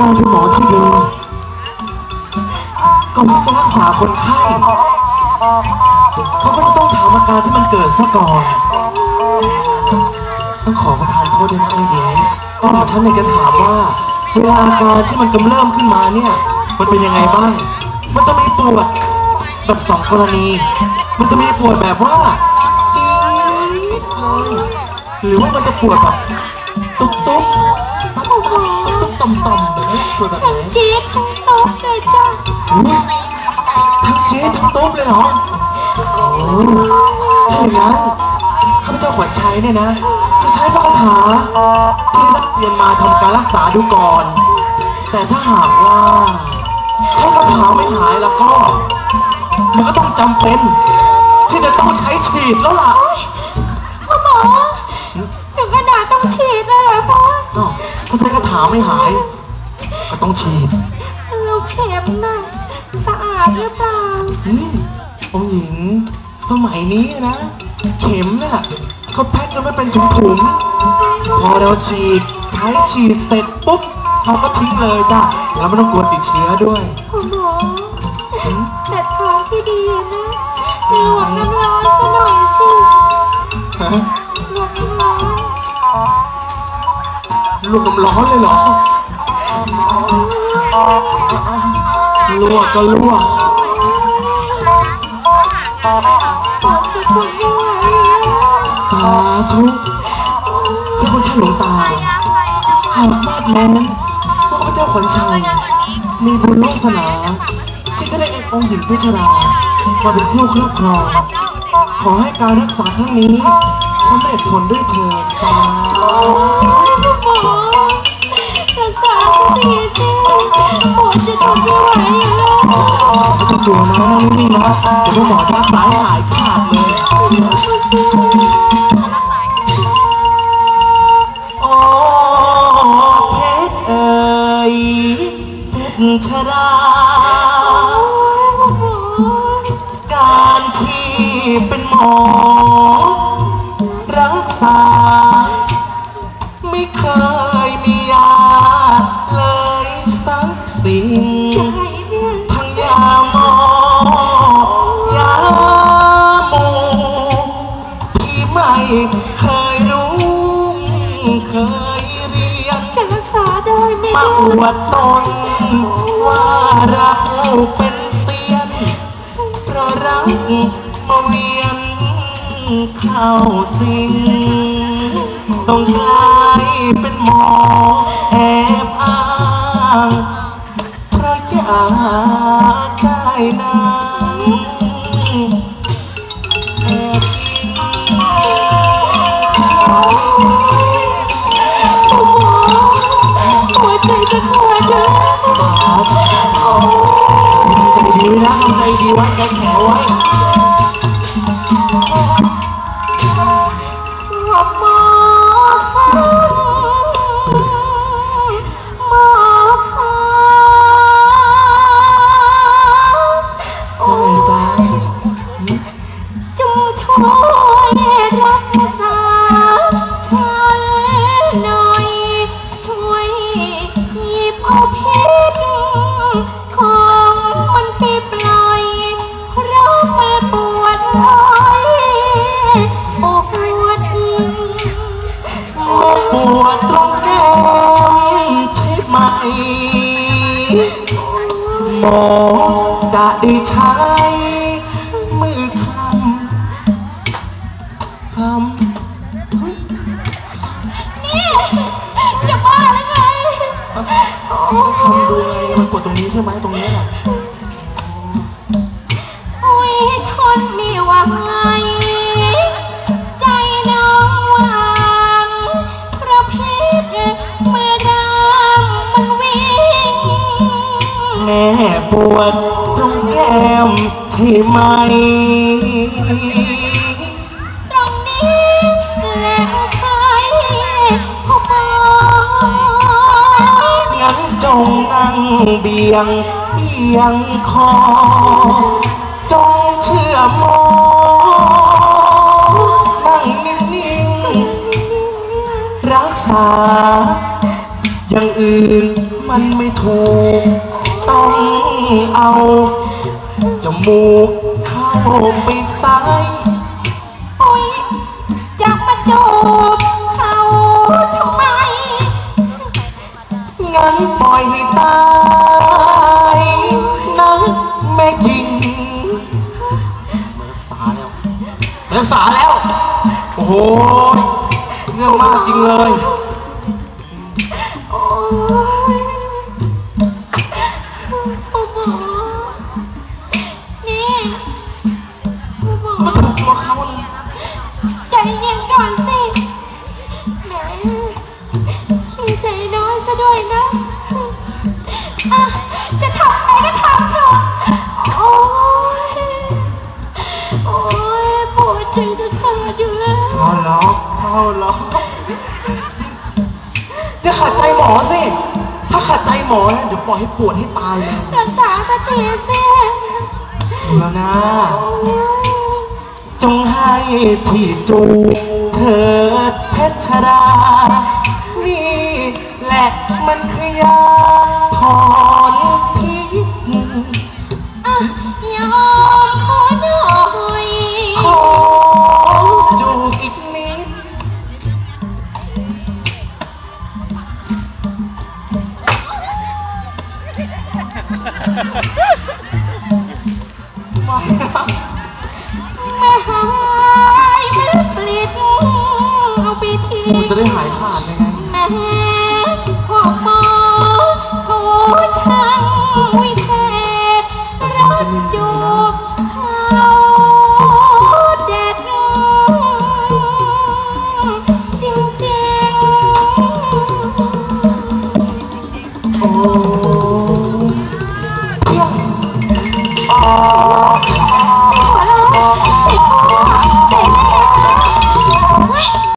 การเป็นหมอที่ดีก่อนที่จะรักษาคนไข้เขาก็จะต้องถามอาการที่มันเกิดซะก่อนต้องขอประทานโทษด้วยนะองค์หญิงต้องหมอฉันเนี่ยจะถามว่า เวลาอาการที่มันกำเริบขึ้นมาเนี่ย มันเป็นยังไงบ้าง มันจะมีปวดแบบสองกรณี มันจะมีปวดแบบว่าจี๊ดเลยหรือว่ามันจะปวดแบบตุ๊บตุ๊บตุ๊บ วดแบบไหนจี๊ดทั้งโต๊ะเลยจ้ะอุ๊ยทั้งเจ๊ทั้งตุ๊บเลยเหรอโอ้ถ้าอย่างนั้นข้าพเจ้าขวัญชัยเนี่ยนะ จะใช้พระคาถาที่ได้รับเรียนมาทำการรักษาดูก่อน แต่ถ้าหากว่าใช้คาถาไม่หายแล้วก็ มันก็ต้องจำเป็น ที่จะต้องใช้ฉีดแล้วล่ะคุณหมอถึงขนาดต้องฉีดเลยเหรอคะอ้าวถ้าใช้คาถาไม่หาย ก็ต้องฉีดเราเข็มน่ะสะอาดหรือเปล่าอืมองค์หญิง สมัยนี้นะ เข็มน่ะเขาแพ็คกันไม่เป็นถุงๆพอเราฉีดใช้ฉีดเสร็จปุ๊บเขาก็ทิ้งเลยจ้ะแล้วไม่ต้องกลัวติดเชื้อด้วยคุณหมอแต่ทางที่ดีนะลวกน้ำร้อนซะหน่อยสิฮะลวกน้ำร้อนลวกน้ำร้อนเลยเหรอ ลวกก็ลวกผมจะทนไม่ไหวแล้วสาธุที่คุณท่านหลวงตาหากมาดแม้นว่าพระเจ้าขวัญชัย มีบุญวาสนาที่จะได้เอกองค์หญิงพิชรามาเป็นผู้ครอบครอง ขอให้การรักษาครั้งนี้สำเร็จผลด้วยเถิดสาธุคุณหมอรักษาที ต้องกลัวนะนั่งนิ่งๆนะเดี๋ยวพ่อหมอจะสายหายขาดเลยโอ้เพชรเอ่ยเพชรชรา การที่เป็นหมอรักษาไม่เคย อยวดตนว่าเราเป็นเสียน เพราะรักมาเวียนเข้าสิงต้องกลายเป็นหมอแอบอ้างเพราะอยากได้นาำใจดีไว้นะทำใจดีไว้ใจแข็งไว้ มันไปปล่อยเพราะมันปวดลอยอกปวดยิงปวดตรงแก้มใช่ไหมหมอจะได้ใช้มือคลำคลำจะบ้าแล้วไงทำดูไงมันปวดตรงนี้ใช่ไหมตรงนี้แหละ ทนม่ไหวใจน้องหวางเพราะพิษเมื่อดำมันวิ่งแม่ปวดตรงแก้มใช่ไหม ตรงนี้แหล่งใช้พ่อหมองั้นจงนั่งเบียงเอียงคอ เชื่อหมนั่งนิ่งๆรักษา อย่างอื่นมันไม่ถูก ต้องเอาจมูกเข้าไปใส่ โอ๊ยจะมาจูบ รักษาแล้ว โอ้โหเรื่องมากจริงเลย โอ้ เข้าล็อกอย่าขัดใจหมอสิ ถ้าขัดใจหมอนะเดี๋ยวปล่อยให้ปวดให้ตายเลยรักษาสักทีสิแล้วนะ จงให้พี่จูบเถิดเพชรดา นี่แหละมันคือยาถอน ไม่มาหายไม่ปลิดเอาไปทีมันจะได้หายขาดยังไง